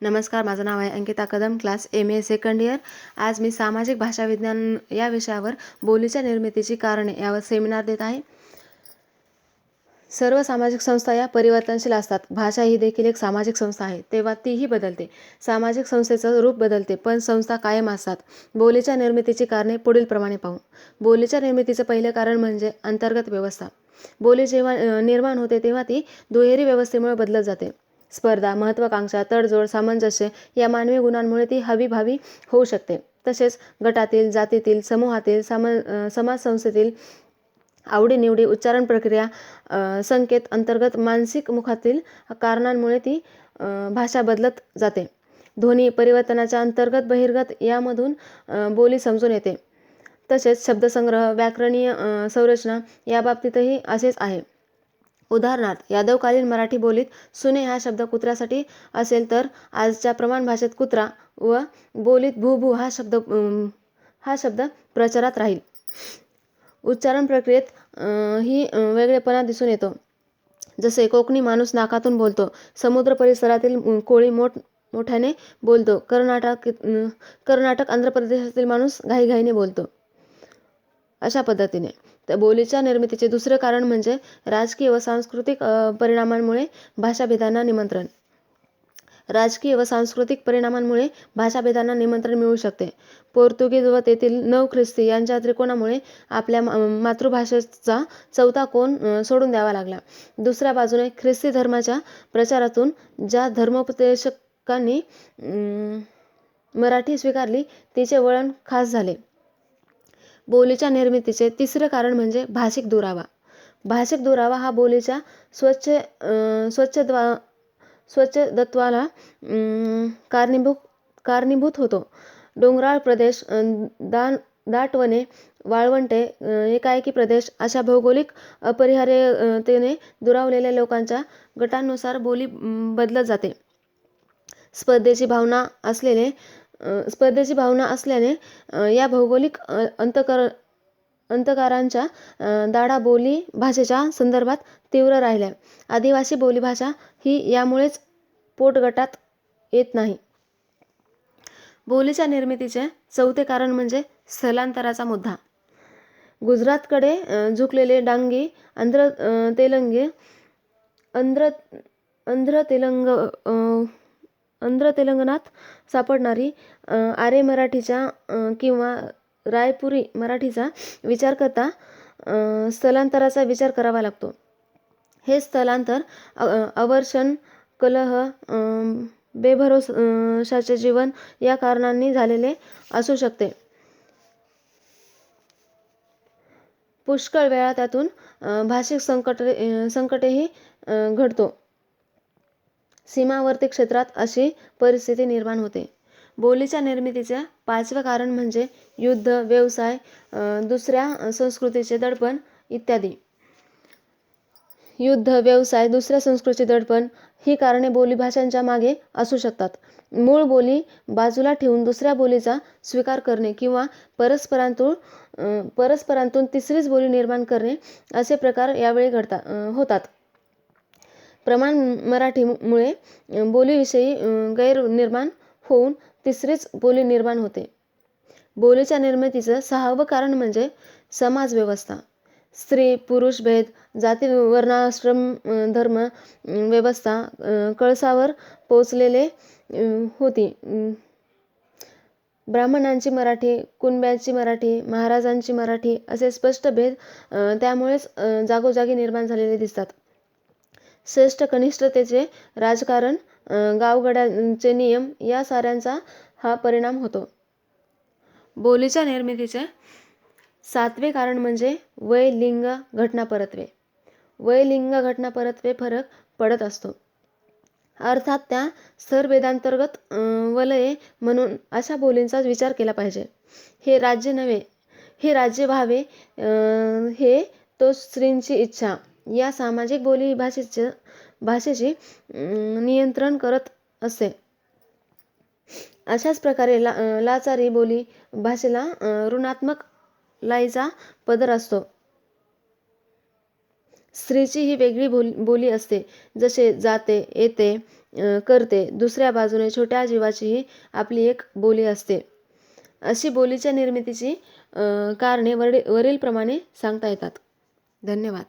नमस्कार माझं नाव आहे Ankita Kadam class M A second year आज मी सामाजिक भाषा विज्ञान या विषयावर बोलीच्या निर्मितीची कारणे यावर सेमिनार देत आहे. सर्व सामाजिक संस्था या परिवर्तनशील असतात. भाषा ही देखील एक सामाजिक संस्था आहे. तेव्हा तीही बदलते. सामाजिक संस्थेचं रूप बदलते पण संस्था कायम असतात. बोलीच्या निर्मितीची कारणे पुढीलप्रमाणे पाहू. बोलीच्या निर्मितीचं पहिलं कारण म्हणजे अंतर्गत व्यवस्था. बोली जेव्हा निर्माण होते तेव्हा ती दुहेरी व्यवस्थेमुळे बदलत जाते. स्पर्धा महत्त्वाकांक्षा तडजोड सामंजस्य या मानवी गुणांमुळे ती हवी भावी होऊ शकते. तसेच गटातील जातीतील समूहातील सम समाजसंस्थेतील समाज संस्थेतील आवडीनिवडी उच्चारण प्रक्रिया संकेत अंतर्गत मानसिक मुखातील कारणांमुळे ती भाषा बदलत जाते. ध्वनी परिवर्तनाच्या अंतर्गत बहिर्गत यामधून बोली समजून येते. तसेच शब्दसंग्रह व्याकरणीय संरचना याबाबतीतही असेच आहे. उदाहरणार्थ यादवकालीन मराठी बोलीत सुने हा शब्द कुत्र्यासाठी असेल तर आजच्या प्रमाण भाषेत कुत्रा व बोलीत भू भू हा शब्द हा शब्द प्रचारात राहील. उच्चारण प्रक्रियेत ही वेगळेपणा दिसून येतो. जसे कोकणी माणूस नाकातून बोलतो समुद्र परिसरातील कोळी मोठ मोठ्याने बोलतो कर्नाटक कर्नाटक आंध्र प्रदेशातील माणूस घाईघाईने बोलतो. अशा पद्धतीने. तर बोलीच्या निर्मितीचे दुसरे कारण म्हणजे राजकीय व सांस्कृतिक परिणामांमुळे भाषाभेदांना निमंत्रण. राजकीय व सांस्कृतिक परिणामांमुळे भाषाभेदांना निमंत्रण मिळू शकते. पोर्तुगीज व तेथील नव ख्रिस्ती यांच्या त्रिकोणामुळे आपल्या मातृभाषेचा चौथा कोण सोडून द्यावा लागला. दुसऱ्या बाजूने ख्रिस्ती धर्माच्या प्रचारातून ज्या धर्मोपदेशकांनी मराठी स्वीकारली तिचे वळण खास झाले. बोलीच्या निर्मितीचे तिसरं कारण म्हणजे भाषिक दुरावा. भाषिक दुरावा हा बोलीच्या स्वच्छ स्वच्छद्वा स्वच्छदत्वाला कारणीभूत कारणीभूत होतो. डोंगराळ प्रदेश दान दाटवने वाळवंटे एकाएकी प्रदेश अशा भौगोलिक अपरिहार्यतेने दुरावलेल्या लोकांच्या गटांनुसार बोली बदलत जाते. स्पर्धेची भावना असलेले स्पर्धेची भावना असल्याने या भौगोलिक अंतकर अंतकारांच्या दाडा दाढा बोली भाषेच्या संदर्भात तीव्र राहिल्या. आदिवासी बोलीभाषा ही यामुळेच पोटगटात येत नाही. बोलीच्या निर्मितीचे चौथे कारण म्हणजे स्थलांतराचा मुद्दा. गुजरातकडे झुकलेले डांगी आंध्र तेलंगे आंध्र आंध्र तेलंग आंध्र तेलंगणात सापडणारी आरे मराठीच्या किंवा रायपुरी मराठीचा विचार करता स्थलांतराचा विचार करावा लागतो. हे स्थलांतर अवर्षण कलह अम, बेभरोशाचे जीवन या कारणांनी झालेले असू शकते. पुष्कळ वेळा त्यातून भाषिक संकट संकटेही घडतो. सीमावर्ती क्षेत्रात अशी परिस्थिती निर्माण होते. बोलीच्या निर्मितीचे पाचवे कारण म्हणजे युद्ध व्यवसाय दुसऱ्या संस्कृतीचे दडपण इत्यादी. युद्ध व्यवसाय दुसऱ्या संस्कृतीचे दडपण ही कारणे बोलीभाषांच्या मागे असू शकतात. मूळ बोली बाजूला ठेवून दुसऱ्या बोलीचा स्वीकार करणे किंवा परस्परांतून परस्परांतून तिसरीच बोली निर्माण करणे असे प्रकार यावेळी घडतात होतात. प्रमाण मराठीमुळे बोलीविषयी गैर गैरनिर्माण होऊन तिसरीच बोली निर्माण होते. बोलीच्या निर्मितीचं सहावं कारण म्हणजे समाज व्यवस्था. स्त्री पुरुष भेद जाती वर्णाश्रम धर्म व्यवस्था कळसावर पोचलेले होती. ब्राह्मणांची मराठी कुणब्याची मराठी महाराजांची मराठी असे स्पष्ट भेद त्यामुळेच जागोजागी निर्माण झालेले दिसतात. श्रेष्ठ कनिष्ठतेचे राजकारण गावगड्यांचे नियम या साऱ्यांचा हा परिणाम होतो. बोलीच्या निर्मितीचे सातवे कारण म्हणजे वय लिंग घटनापरत्वे. वय लिंग घटनापरत्वे फरक पडत असतो. अर्थात त्या स्तरभेदांतर्गत वलये म्हणून अशा बोलींचा विचार केला पाहिजे. हे राज्य नव्हे हे राज्य व्हावे हे तो स्त्रींची इच्छा. या सामाजिक बोली भाषेचं भाषेची नियंत्रण करत असते अशाच प्रकारे ला लाचारी बोली भाषेला ऋणात्मक लाईचा पदर असतो. स्त्रीची ही वेगळी बोल बोली असते. जसे जाते येते करते दुसऱ्या बाजूने छोट्या जीवाचीही आपली एक बोली असते. अशी बोलीच्या निर्मितीची कारणे वर वरीलप्रमाणे सांगता येतात. धन्यवाद.